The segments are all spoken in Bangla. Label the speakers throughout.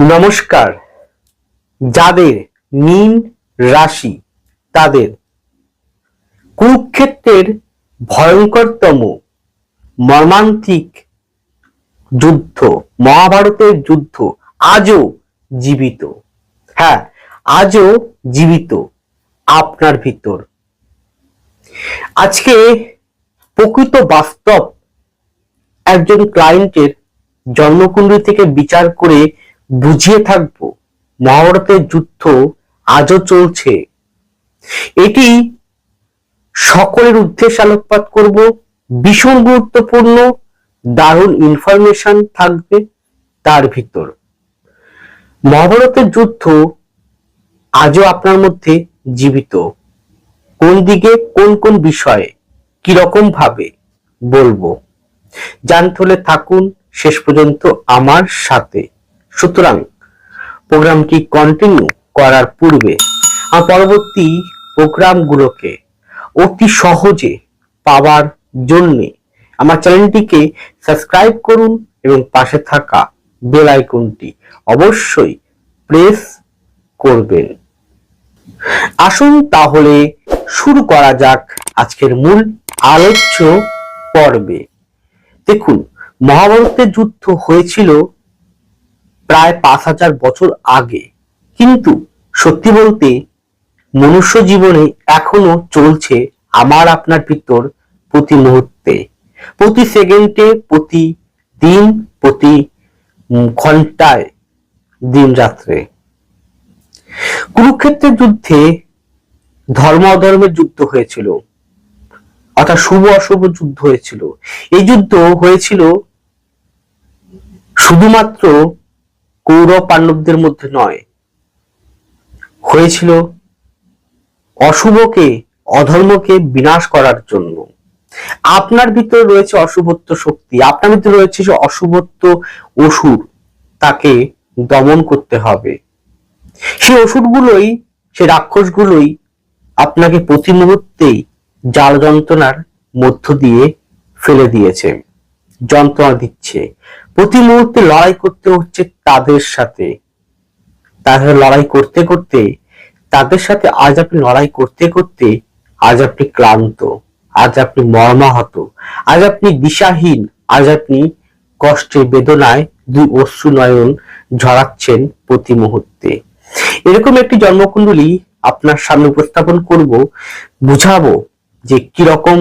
Speaker 1: নমস্কার। যাদের মীন রাশি, তাদের কুরুক্ষেত্রের ভয়ঙ্করতম মর্মান্তিক যুদ্ধ, মহাভারতের যুদ্ধ আজও জীবিত। হ্যাঁ আজও জীবিত আপনার ভিতর। আজকে প্রকৃত বাস্তব একজন ক্লায়েন্টের জন্মকুণ্ডলী থেকে বিচার করে বুঝিয়ে থাকব। মহাভারতের যুদ্ধ আজও চলছে। এটি সকলের উদ্দেশ্যে আলোকপাত করব। ভীষণ গুরুত্বপূর্ণ, দারুণ ইনফরমেশন থাকবে তার ভিতর। মহাভারতের যুদ্ধ আজও আপনার মধ্যে জীবিত। কোন দিকে, কোন কোন বিষয়ে, কীরকম ভাবে বলব। জানতে হলে থাকুন। শেষ পর্যন্ত আমার সাথে। সুতরাং প্রোগ্রামটি কন্টিনিউ করার পূর্বে আমার পরবর্তী প্রোগ্রামগুলোকে অতি সহজে পাওয়ার জন্যে আমার চ্যানেলটিকে সাবস্ক্রাইব করুন এবং পাশে থাকা বেল আইকনটি অবশ্যই প্রেস করবেন। আসুন তাহলে শুরু করা যাক আজকের মূল আলোচ্য পর্বে। দেখুন মহাভারতের যুদ্ধ হয়েছিল প্রায় পাঁচ হাজার বছর আগে। কিন্তু সত্যি বলতে মনুষ্য জীবনে এখনও চলছে আমার আপনার ভিতর প্রতি মুহূর্তে। প্রতি সেকেন্ডে, প্রতি দিন, প্রতি ঘন্টায়, দিন রাত্রে। কুরুক্ষেত্রের যুদ্ধে ধর্ম অধর্মের যুদ্ধ হয়েছিল। অর্থাৎ শুভ অশুভ যুদ্ধ হয়েছিল। এই যুদ্ধ হয়েছিল শুধুমাত্র কৌরব পাণ্ডবদের মধ্যে নয়। হয়েছিল অশুভকে, অধর্মকে বিনাশ করার জন্য। আপনার ভিতরে রয়েছে অশুভত্ব শক্তি, আপনার ভিতরে রয়েছে যে অশুভত্ব অসুর, তাকে দমন করতে হবে। সেই অসুরগুলোই, সেই রাক্ষসগুলোই আপনাকে প্রতি মুহূর্তেই জাল যন্ত্রণার মধ্য দিয়ে ফেলে দিয়েছে। যন্ত্রণা দিচ্ছে। প্রতি মুহূর্তে লড়াই করতে হচ্ছে তাদের সাথে। তাদের লড়াই করতে করতে, তাদের সাথে আজ আপনি লড়াই করতে করতে, আজ আপনি ক্লান্ত, আজ আপনি মর্মাহত, আজ আপনি দিশাহীন, আজ আপনি কষ্টে বেদনায় দুই অশ্রু নয়ন ঝরাচ্ছেন প্রতি মুহূর্তে। এরকম একটি জন্মকুণ্ডলী আপনার সামনে উপস্থাপন করব, বুঝাবো যে কীরকম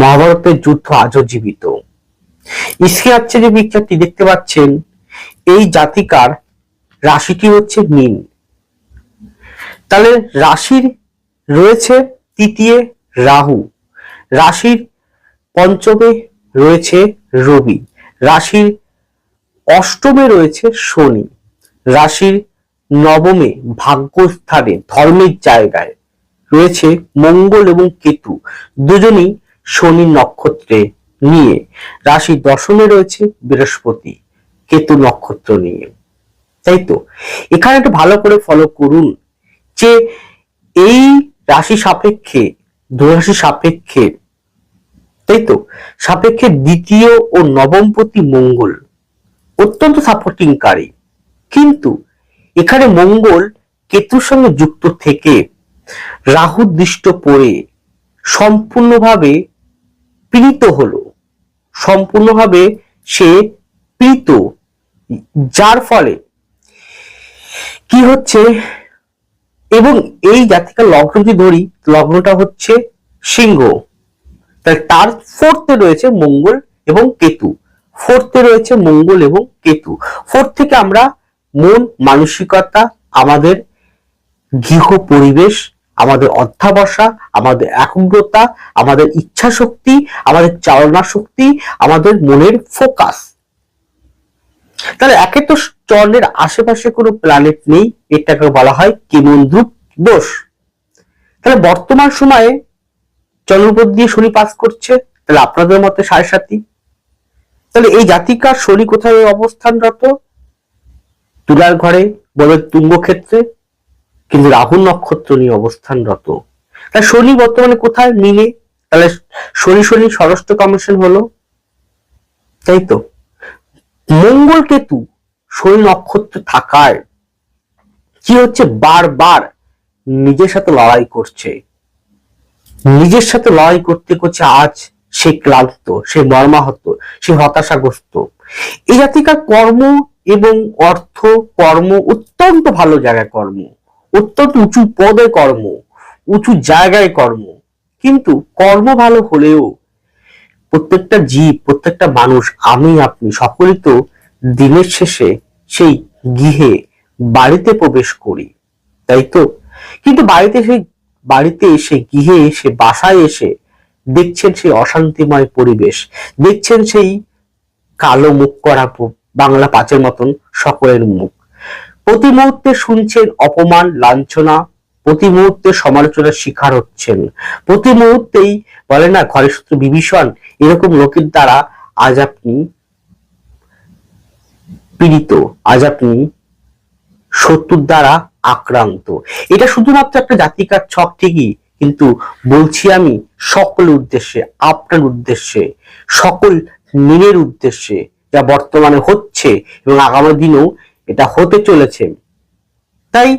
Speaker 1: মহাভারতের যুদ্ধ আজও জীবিত। ইসকে যে বিখ্যাতটি দেখতে পাচ্ছেন, এই জাতিকার রাশিটি হচ্ছে মিন। তাহলে রাশির রয়েছে তৃতীয় রাহু, রাশির পঞ্চমে রয়েছে রবি, রাশির অষ্টমে রয়েছে শনি, রাশির নবমে ভাগ্যস্থানে, ধর্মের জায়গায় রয়েছে মঙ্গল এবং কেতু, দুজনই শনি নক্ষত্রে নিয়ে। রাশি দশমে রয়েছে, বৃহস্পতি কেতু নক্ষত্র নিয়ে। তাই তো? এখানে একটু ভালো করে ফলো করুন যে এই রাশি সাপেক্ষে দুরাশি সাপেক্ষে, তাই তো? সাপেক্ষে দ্বিতীয় ও নবমপতি মঙ্গল অত্যন্ত সাপোর্টিংকারী কিন্তু এখানে মঙ্গল কেতুর সঙ্গে যুক্ত থেকে রাহু দৃষ্ট পড়ে সম্পূর্ণভাবে পীড়িত হলো। সম্পূর্ণভাবে সে পীড়িত যার ফলে কি হচ্ছে? এবং এই জাতিকার লগ্ন যদি ধরি, লগ্নটা হচ্ছে সিংহ। তাহলে তার ফোর্থে রয়েছে মঙ্গল এবং কেতু। ফোর্থে রয়েছে মঙ্গল এবং কেতু। ফোর্থ থেকে আমরা মন, মানসিকতা, আমাদের গৃহ পরিবেশ আমাদের অধ্যাবসা, আমাদের একাগ্রতা, আমাদের ইচ্ছা শক্তি আমাদের চালনা শক্তি আমাদের মনের ফোকাস। তাহলে একে তো চন্দ্রের আশেপাশে কোনো প্ল্যানেট নেই, এটাকে বলা হয় কেমন্দ্রুপ দোষ তাহলে বর্তমান সময়ে চন্দ্রপদ দিয়ে শনি পাস করছে, তাহলে আপনাদের মতে সাড়ে সাতই? তাহলে এই জাতিকার শনি কোথায় অবস্থানরত? তুলার ঘরে বলে তুঙ্গ ক্ষেত্রে কিন্তু রাহু নক্ষত্র নিয়ে অবস্থানরত। তাহলে শনি বর্তমানে কোথায়? মিলে। তাহলে শনি শনি ষষ্ঠ কমিশন হলো। তাই তো? মঙ্গল কেতু শনি নক্ষত্র থাকায় কি হচ্ছে? বারবার নিজের সাথে লড়াই করছে। নিজের সাথে লড়াই করতে করছে আজ সে ক্লান্ত, সে মর্মাহত, সে হতাশাগ্রস্ত। এই জাতিকার কর্ম এবং অর্থ, কর্ম অত্যন্ত ভালো জায়গায় কর্ম। অত্যন্ত উঁচু পদে কর্ম, উঁচু জায়গায় কর্ম। কিন্তু কর্ম ভালো হলেও প্রত্যেকটা জীব, প্রত্যেকটা মানুষ, আমি, আপনি, সকলেই তো দিনের শেষে সেই গৃহে বাড়িতে প্রবেশ করি, তাই তো? কিন্তু বাড়িতে সেই, বাড়িতে এসে, গৃহে এসে, বাসায় এসে দেখছেন সেই অশান্তিময় পরিবেশ, দেখছেন সেই কালো মুখ করা বাংলা পাঁচের মতন সকলের মুখ। প্রতি মুহূর্তে শুনছেন অপমান, লাঞ্ছনা, প্রতি মুহূর্তে সমালোচনার শিকার হচ্ছেন। প্রতি মুহূর্তেই বলে না, ঘরের সূত্র বিভীষণ, এরকম লোকের দ্বারা আজ আপনি পীড়িত, আজ আপনি শত্রুর দ্বারা আক্রান্ত। এটা শুধুমাত্র একটা জাতিকার ছক ঠিকই, কিন্তু বলছি আমি সকল উদ্দেশ্যে, আপনার উদ্দেশ্যে, সকল নীলের উদ্দেশ্যে যা বর্তমানে হচ্ছে এবং আগামী দিনেও এটা হতে চলেছে। তাই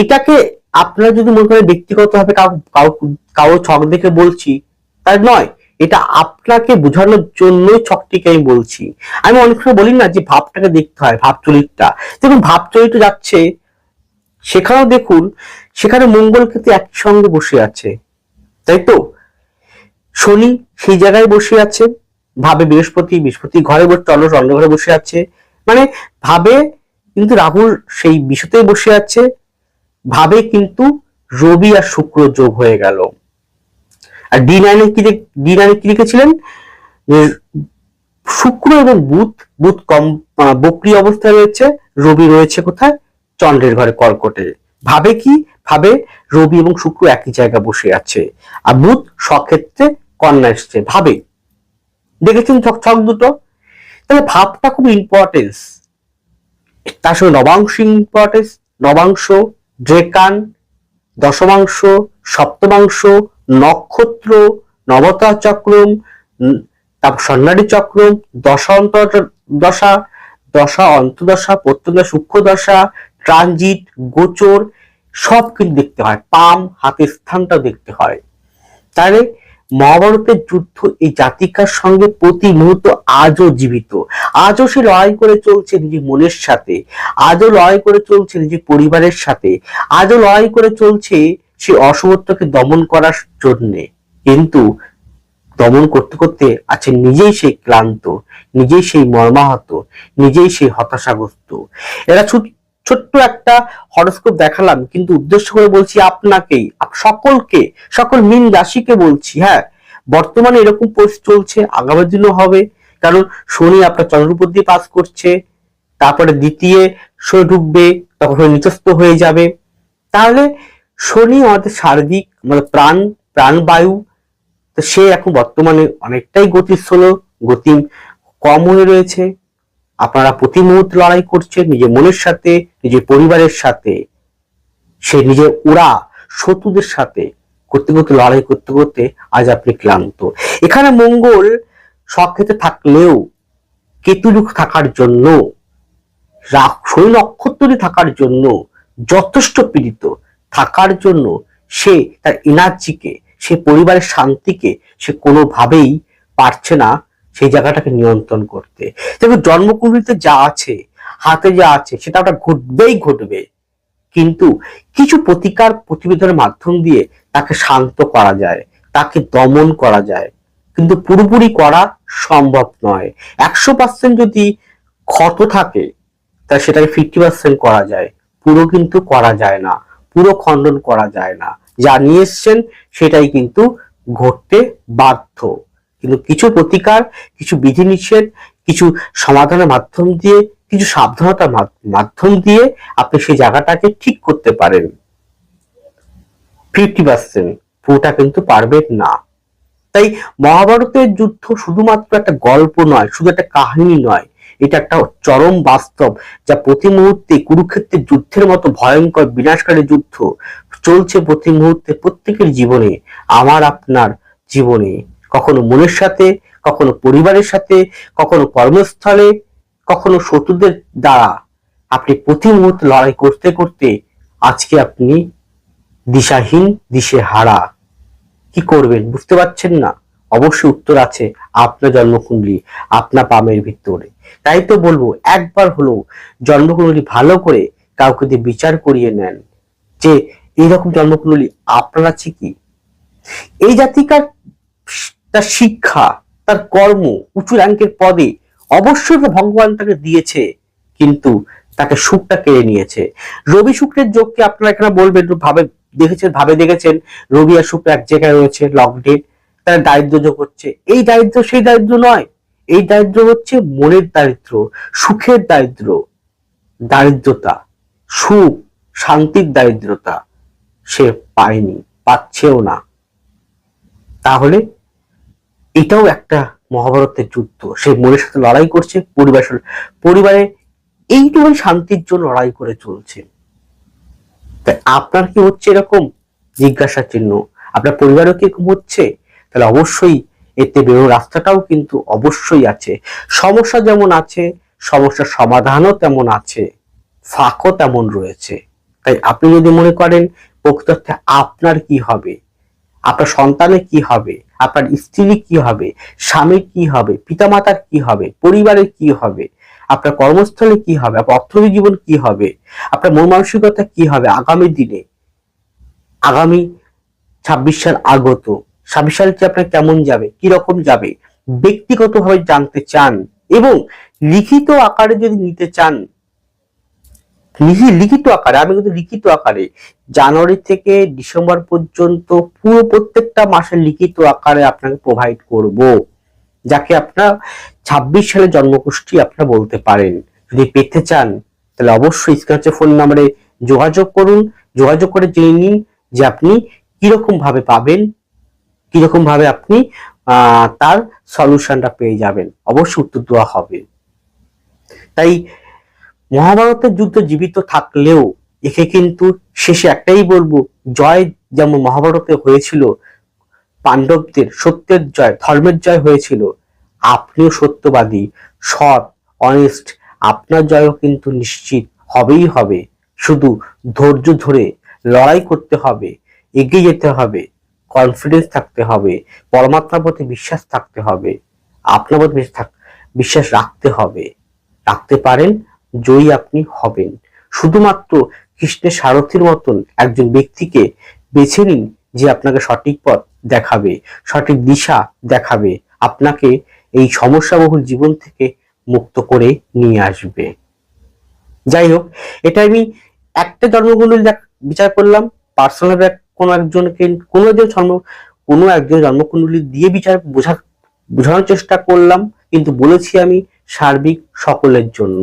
Speaker 1: এটাকে আপনারা যদি মনে করেন ব্যক্তিগতভাবে কাউ ছক দেখে বলছি তাই নয়। এটা আপনাকে বোঝানোর জন্যই ছকটিকে আমি বলছি। আমি অনেক সময় বলি না যে ভাবটাকে দেখতে হয়, ভাব চরিত্রটা। দেখুন, ভাব চরিত্র যাচ্ছে, সেখানেও দেখুন, সেখানে মঙ্গল কিন্তু একসঙ্গে বসে আছে। তাই তো? শনি সেই জায়গায় বসে আছে, ভাবে বৃহস্পতি বৃহস্পতি ঘরে বসে, চন্দ্র চন্দ্র ঘরে বসে আছে। মানে ভাবে কিন্তু রাহুল সেই বিষতেই বসে আছে। ভাবে কিন্তু রবি আর শুক্র যোগ হয়ে গেল। আর ডি নাইনে কি ডি নাইনে কি লিখেছিলেন? শুক্র এবং বুধ বুধ কম বক্রি অবস্থায় রয়েছে, রবি রয়েছে কোথায়? চন্দ্রের ঘরে কর্কটে। ভাবে কি? ভাবে রবি এবং শুক্র একই জায়গায় বসে আছে। আর বুধ সক্ষেত্রে কন্যা এসছে। ভাবে। দেখেছেন ছক ছক দুটো? তাহলে ভাবটা খুব ইম্পর্টেন্স তার সঙ্গে নবাংশ ইম্পর্টেন্স নবাংশ ড্রেকান দশমাংশ, সপ্তমাংশ, নক্ষত্র, নবতা চক্রম তারপর সন্ন্যারী চক্রম, দশা দশান্তর দশা দশা অন্তদশা প্রত্যন্ত সূক্ষ্ম দশা ট্রানজিট, গোচর, সব কিন্তু দেখতে হয়। পাম হাতের স্থানটা দেখতে হয়। তাহলে মহাভারতের যুদ্ধ এই জাতিকার সঙ্গে প্রতি মুহূর্ত আজও জীবিত। আজও সে লড়াই করে চলছে নিজের মনের সাথে। আজও লড়াই করে চলছে নিজের পরিবারের সাথে। আজও লড়াই করে চলছে সে অসমত্বকে দমন করার জন্যে। কিন্তু দমন করতে করতে আছে নিজেই সেই ক্লান্ত, নিজেই সেই মর্মাহত, নিজেই সেই হতাশাগ্রস্ত। এরা ছোট- ছোট্ট একটা হরস্কোপ দেখালাম, কিন্তু উদ্দেশ্য করে বলছি আপনাকেই সকলকে, সকল মিন রাশিকে বলছি হ্যাঁ? বর্তমানে এরকম পরিস্থিতি চলছে, আগামী দিনও হবে, কারণ শনি আপনার চন্দ্র দিয়ে পাস করছে, তারপরে দ্বিতীয় শনি ঢুকবে, তখন শনি নিচস্থ হয়ে যাবে। তাহলে শনি আমাদের শারীরিক আমাদের প্রাণ প্রাণবায়ু তো সে এখন বর্তমানে অনেকটাই গতিস্থল গতি কম হয়ে রয়েছে। আপনারা প্রতি মুহূর্তে লড়াই করছেন নিজের মনের সাথে, নিজের পরিবারের সাথে, সে নিজের ওরা শত্রুদের সাথে করতে করতে, লড়াই করতে করতে আজ আপনি ক্লান্ত। এখানে মঙ্গল সক্ষেত্রে থাকলেও কেতুযুগ থাকার জন্য শনি নক্ষত্রে থাকার জন্য, যথেষ্ট পীড়িত থাকার জন্য সে তার এনার্জিকে সে পরিবারের শান্তিকে সে কোনোভাবেই পারছে না সেই জায়গাটাকে নিয়ন্ত্রণ করতে। দেখুন জন্মকুণ্ডলিতে যা আছে, হাতে যা আছে, সেটা ওটা ঘটবেই ঘটবে। কিন্তু কিছু প্রতিকার প্রতিবেদনের মাধ্যম দিয়ে তাকে শান্ত করা যায়, তাকে দমন করা যায়। কিন্তু পুরোপুরি করা সম্ভব নয়। একশো পার্সেন্ট যদি ক্ষত থাকে তা সেটাকে ফিফটি পার্সেন্ট করা যায়। পুরো কিন্তু করা যায় না, পুরো খণ্ডন করা যায় না। যা নিয়ে এসছেন, সেটাই কিন্তু ঘটতে বাধ্য। কিন্তু কিছু প্রতিকার, কিছু বিধিনিষেধ, কিছু সমাধানের মাধ্যম দিয়ে, কিছু সাবধানতার মাধ্যম দিয়ে আপনি সেই জায়গাটাকে ঠিক করতে পারেন। ফিফটি পার্সেন্ট পুরোটা কিন্তু পারবেন না। তাই মহাভারতের যুদ্ধ শুধুমাত্র একটা গল্প নয়, শুধু একটা কাহিনী নয়, এটা একটা চরম বাস্তব যা প্রতি মুহূর্তে কুরুক্ষেত্রের যুদ্ধের মতো ভয়ঙ্কর, বিনাশকারী যুদ্ধ চলছে প্রতি মুহূর্তে প্রত্যেকের জীবনে, আমার আপনার জীবনে। কখনো মনের সাথে, কখনো পরিবারের সাথে, কখনো কর্মস্থলে, কখনো শত্রুদের দ্বারা আপনি প্রতি মুহূর্তে লড়াই করতে করতে আজকে আপনি দিশাহীন দিশে হারা কি করবেন বুঝতে পারছেন না? অবশ্যই উত্তর আছে আপনার জন্মকুণ্ডলী, আপনার পামের ভিতরে। তাই তো বলব, একবার হলো জন্মকুণ্ডলী ভালো করে কাউকে দিয়ে বিচার করিয়ে নেন যে, এইরকম জন্মকুণ্ডলী আপনার আছে কি? এই জাতিকার তার শিক্ষা, তার কর্ম উঁচু র্যাঙ্কের পদে অবশ্যই ভগবান তাকে দিয়েছে, কিন্তু তাকে সুখটা কেড়ে নিয়েছে। রবি শুক্রের যোগকে আপনারা এখানে বলবেন? ভাবে দেখেছেন ভাবে দেখেছেন? রবি আর শুক্র এক জায়গায় রয়েছে লকডেট তারা দারিদ্র যোগ হচ্ছে। এই দারিদ্র সেই দারিদ্র নয়, এই দারিদ্র হচ্ছে মনের দারিদ্র, সুখের দারিদ্র, দারিদ্রতা, সুখ, শান্তির দারিদ্রতা সে পায়নি, পাচ্ছেও না। তাহলে এটাও একটা মহাভারতের যুদ্ধ। সে মনের সাথে লড়াই করছে, পরিবার পরিবারে এইটুকুই শান্তির জন্য লড়াই করে চলছে। তাই আপনার কি হচ্ছে এরকম জিজ্ঞাসার চিহ্ন? আপনার পরিবারও কি এরকম হচ্ছে? তাহলে অবশ্যই এতে বেরোনোর রাস্তাটাও কিন্তু অবশ্যই আছে। সমস্যা যেমন আছে, সমস্যার সমাধানও তেমন আছে, ফাঁকও তেমন রয়েছে। তাই আপনি যদি মনে করেন প্রকৃতর্থে আপনার কি হবে? আপনার সন্তানের কি হবে? আপনার স্ত্রী কি হবে? স্বামীর কি হবে? পিতামাতার কি হবে? পরিবারের কি হবে? আপনার কর্মস্থলে কি হবে? আপনার অর্থনৈতিক জীবন কি হবে? আপনার মন মানসিকতা কি হবে? আগামী দিনে, আগামী ছাব্বিশ সাল আগত, ছাব্বিশ সালটি আপনার কেমন যাবে? কি রকম যাবে? ব্যক্তিগতভাবে জানতে চান এবং লিখিত আকারে যদি নিতে চান লিখিত আকারে, আমি কিন্তু লিখিত আকারে। জানুয়ারি থেকে ডিসেম্বর পর্যন্ত পুরো প্রত্যেকটা মাসের লিখিত আকারে আপনাকে প্রোভাইড করব। যাকে আপনার ছাব্বিশ সালে জন্মগোষ্ঠী আপনারা বলতে পারেন। যদি পেতে চান, তাহলে অবশ্যই স্ক্রিনে ফোন নাম্বারে যোগাযোগ করুন। যোগাযোগ করে জেনে নিন যে আপনি কীরকম ভাবে পাবেন, কীরকম ভাবে আপনি তার সলিউশনটা পেয়ে যাবেন। অবশ্যই উত্তর দেওয়া হবে। তাই মহাভারতের যুদ্ধ জীবিত থাকলেও, একে কিন্তু শেষে একটাই বলব, জয় যেমন মহাভারতে হয়েছিল, পাণ্ডবদের সত্যের জয়, ধর্মের জয় হয়েছিল, আপনিও সত্যবাদী, সৎ অনেস্ট আপনার জয়ও কিন্তু নিশ্চিত হবেই হবে। শুধু ধৈর্য ধরে লড়াই করতে হবে, এগিয়ে যেতে হবে কনফিডেন্স থাকতে হবে, পরমাত্মার প্রতি বিশ্বাস থাকতে হবে, আপনার প্রতি বিশ্বাস রাখতে হবে। রাখতে পারেন জয়ী আপনি হবেন। শুধুমাত্র কৃষ্ণের সারথীর মতন একজন ব্যক্তিকে বেছে নিন যে আপনাকে সঠিক পথ দেখাবে, সঠিক দিশা দেখাবে, আপনাকে এই সমস্যাবহুল জীবন থেকে মুক্ত করে নিয়ে আসবে। যাই হোক, এটা আমি একটা জন্মকুণ্ডলী বিচার করলাম পার্সোনাল কোনো একজনকে, কোনো একজন জন্ম, কোনো একজন জন্মকুণ্ডলী দিয়ে বিচার বোঝা বোঝানোর চেষ্টা করলাম, কিন্তু বলেছি আমি সার্বিক সকলের জন্য।